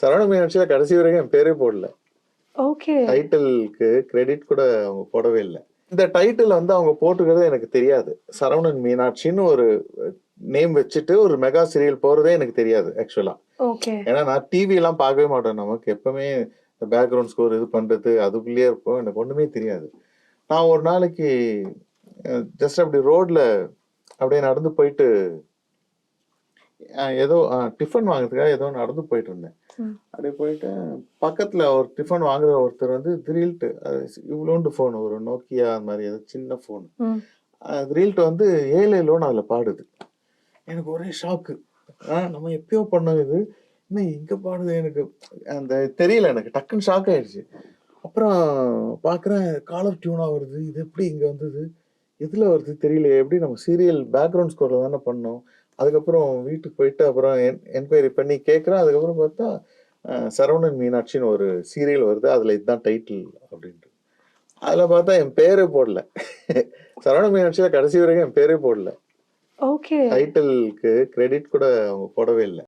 சரவண மீனாட்சியில கடைசி வரைக்கும் என் பேரே போடல. ஓகே. டைட்டிலுக்கு கிரெடிட் கூட அவங்க போடவே இல்லை. இந்த டைட்டில் வந்து அவங்க போட்டுக்கிறது எனக்கு தெரியாது. சரவணன் மீனாட்சின்னு ஒரு நேம் வச்சுட்டு ஒரு மெகா சீரியல் போறதே எனக்கு தெரியாது ஆக்சுவலா ஏன்னா நான் டிவி எல்லாம் பார்க்கவே மாட்டேன். நமக்கு எப்பவுமே பேக்ரவுண்ட் ஸ்கோர் இது பண்றது அதுக்குள்ளேயே இருப்போம். எனக்கு ஒண்ணுமே தெரியாது. நான் ஒரு நாளைக்கு ஜஸ்ட் அப்படி ரோட்ல அப்படியே நடந்து போயிட்டு ஏதோ டிஃபன் வாங்குறதுக்காக ஏதோ நடந்து போயிட்டு இருந்தேன். அப்படியே போயிட்டு பக்கத்துல ஒரு டிஃபன் வாங்குற ஒருத்தர் வந்து திடீர்ட்டு இவ்வளோண்டு ஃபோன் ஒரு நோக்கியா அந்த மாதிரி ஏதோ சின்ன ஃபோன் ம். ரீல்ட்டு வந்து ஏழு லோன் அதில் பாடுது. எனக்கு ஒரே ஷாக்கு நம்ம எப்பயோ பண்ணோம் இது இன்னும் இங்கே பாடுது எனக்கு? அந்த தெரியல எனக்கு டக்குன்னு ஷாக் ஆயிடுச்சு. அப்புறம் பார்க்குறேன் காலர் டியூனாக வருது இது எப்படி இங்கே வந்தது? எதில் வருது தெரியல எப்படி நம்ம சீரியல் பேக்ரவுண்ட் ஸ்கோரில் தானே பண்ணோம். அதுக்கப்புறம் வீட்டுக்கு போயிட்டு அப்புறம் என் என்கொயரி பண்ணி கேட்குறேன். அதுக்கப்புறம் பார்த்தா சரவணன் மீனாட்சின்னு ஒரு சீரியல் வருது. அதில் இதுதான் டைட்டில் அப்படின்ட்டு. அதில் பார்த்தா என் பேரே போடல. சரவண மீனாட்சியில கடைசி வரைக்கும் என் பேரே போடல. ஓகே டைட்டிலுக்கு கிரெடிட் கூட அவங்க போடவே இல்லை.